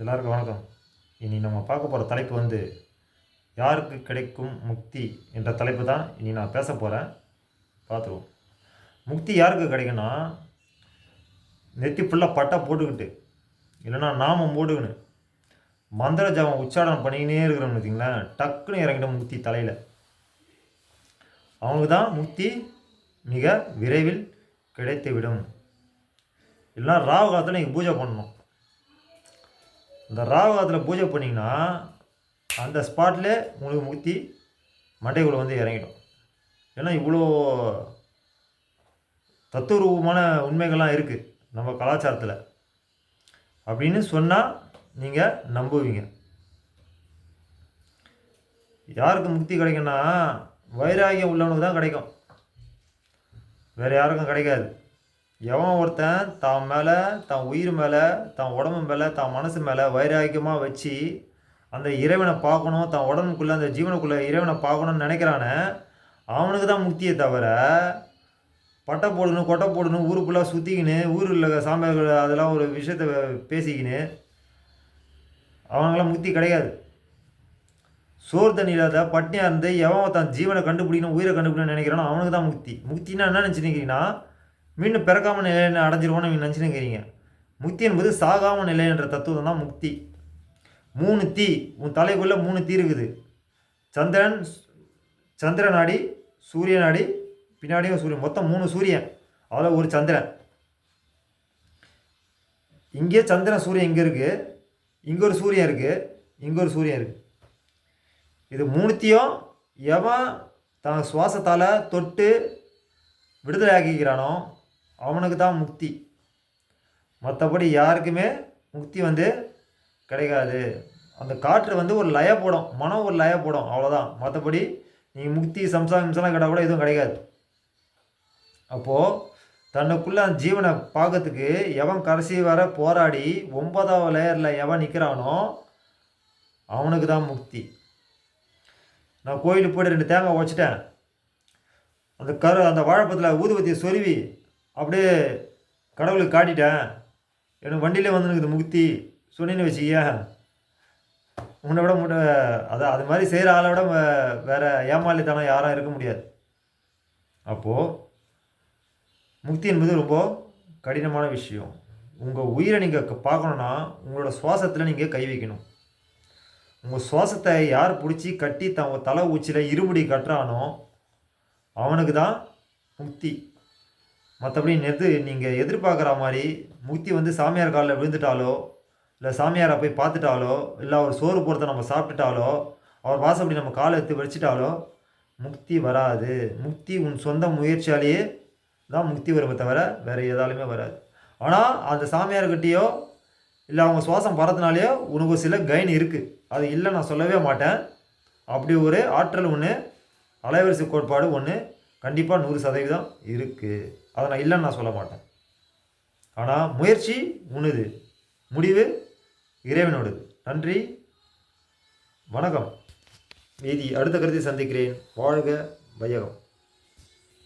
எல்லாருக்கும் வணக்கம். இனி நம்ம பார்க்க போகிற தலைப்பு வந்து யாருக்கு கிடைக்கும் முக்தி என்ற தலைப்பு தான் இனி நான் பேச போகிறேன் பார்த்துருவோம். முக்தி யாருக்கு கிடைக்கும்னா நெத்தி ஃபுல்லாக பட்டா போட்டுக்கிட்டு இல்லைன்னா நாமம் போட்டுக்கின்னு மந்திர ஜபம் உச்சாரணம் பண்ணிக்கினே இருக்கிறோம்னு வச்சிங்களேன் டக்குன்னு இறங்கிடும் முக்தி தலையில். அவங்களுக்கு தான் முக்தி மிக விரைவில் கிடைத்துவிடும். இல்லைன்னா ராகு காலத்தில் நீங்கள் பூஜை பண்ணணும். இந்த ராகுகாலத்தில் பூஜை பண்ணிங்கன்னா அந்த ஸ்பாட்லே உங்களுக்கு முக்தி மண்டைக்குள்ள வந்து இறங்கிடும். ஏன்னா இவ்வளோ தத்துவரூபமான உண்மைகள்லாம் இருக்குது நம்ம கலாச்சாரத்தில். அப்படின்னு சொன்னால் நீங்கள் நம்புவீங்க. யாருக்கு முக்தி கிடைக்குன்னா வைராகியம் உள்ளவனுக்கு தான் கிடைக்கும். வேறு யாருக்கும் கிடைக்காது. எவன் ஒருத்தன் தான் மேலே தான் உயிர் மேலே தான் உடம்பு மேலே தான் மனசு மேலே வைராக்கியமாக வச்சு அந்த இறைவனை பார்க்கணும் தான் உடம்புக்குள்ளே அந்த ஜீவனுக்குள்ளே இறைவனை பார்க்கணும்னு நினைக்கிறானே அவனுக்கு தான் முக்தியை தவிர பட்டை போடணும் கொட்டை போடணும் ஊருக்குள்ளே சுற்றிக்கின்னு ஊரில் சாமியார்கள் அதெல்லாம் ஒரு விஷயத்த பேசிக்கின்னு அவனுங்களாம் முக்தி கிடையாது. சோறு தண்ணி இல்லாத பட்னியாக இருந்து எவன் தன் ஜீவனை கண்டுபிடிக்கணும் உயிரை கண்டுபிடிக்கணும்னு நினைக்கிறானோ அவனுக்கு தான் முக்தி. முக்தினா என்ன நினச்சிருக்கீங்கன்னா மீண்டும் பிறக்காம நிலையை அடைஞ்சிருவோன்னு நீங்கள் நினச்சினுக்கிறீங்க முக்தி என்பது சாகாம நிலை என்ற தத்துவம் தான் முக்தி. மூணு தீ உன் தலைக்குள்ளே மூணு தீ இருக்குது. சந்திரன் சந்திர நாடி சூரிய நாடி பின்னாடியும் சூரியன். மொத்தம் மூணு சூரியன். அதில் ஒரு சந்திரன். இங்கே சந்திரன் சூரியன் இங்கே இருக்குது இங்கே ஒரு சூரியன் இருக்குது இங்கே ஒரு சூரியன் இருக்குது இது மூணுத்தையும் எவன் தன் சுவாசத்தால் தொட்டு விடுதலை ஆக்கிக்கிறானோ அவனுக்கு தான் முக்தி. மற்றபடி யாருக்குமே முக்தி வந்து கிடைக்காது. அந்த காற்று வந்து ஒரு லய போடும். மனம் ஒரு லய போடும். அவ்வளோதான் மற்றபடி நீங்கள் முக்தி சம்சா ஹிம்செல்லாம் கேட்டால் கூட எதுவும் கிடைக்காது. அப்போது தன்னுக்குள்ளே அந்த ஜீவனை பார்க்கறதுக்கு எவன் கடைசி வர போராடி ஒன்பதாவது லேயரில் எவன் நிற்கிறானோ அவனுக்கு தான் முக்தி. நான் கோயிலுக்கு போய்ட்டு ரெண்டு தேங்காய் உடச்சிட்டேன். அந்த கரு அந்த வாழைப்பத்தில் ஊதுபத்தியை சொருவி அப்படியே கடவுளுக்கு காட்டிட்டேன். எனக்கு வண்டியிலே வந்துனுக்குது முக்தி சொன்னின்னு வச்சிக்க உன்னை விட முட்ட அதான் அது மாதிரி செய்கிற ஆளை விட வே- வேற ஏமாளித்தனம் யாரும் இருக்க முடியாது. அப்போது முக்தி என்பது ரொம்ப கடினமான விஷயம். உங்கள் உயிரை நீங்கள் பார்க்கணுன்னா உங்களோட சுவாசத்தில் நீங்கள் கை வைக்கணும். உங்கள் சுவாசத்தை யார் பிடிச்சி கட்டி தன் தலை உச்சியில் இருமுடி கட்டுறானோ அவனுக்கு தான் முக்தி மற்றபடி எது நீங்கள் எதிர்பார்க்குற மாதிரி முக்தி வந்து சாமியார் காலில் விழுந்துட்டாலோ இல்லை சாமியாரை போய் பார்த்துட்டாலோ இல்லை அவர் சோறு போகிறத நம்ம சாப்பிட்டுட்டாலோ அவர் வாசப்படி நம்ம காலை எடுத்து வச்சிட்டாலோ முக்தி வராது. முக்தி உன் சொந்த முயற்சியாலேயே தான் முக்தி வருமே தவிர வேறு எதாலுமே வராது. ஆனால் அந்த சாமியார்கிட்டேயோ இல்லை அவங்க சுவாசம் பறதுனாலேயோ உனக்கு சில கைன் இருக்குது அது இல்லை நான் சொல்லவே மாட்டேன். அப்படி ஒரு ஆற்றல் ஒன்று அலைவரிசை கோட்பாடு ஒன்று கண்டிப்பாக நூறு சதவீதம் இருக்குது அதை நான் இல்லைன்னு நான் சொல்ல மாட்டேன். ஆனால் முயற்சி உணுது முடிவு இறைவனோடது. நன்றி. வணக்கம். மீதி அடுத்த கருத்தை சந்திக்கிறேன். வாழ்க வையகம்.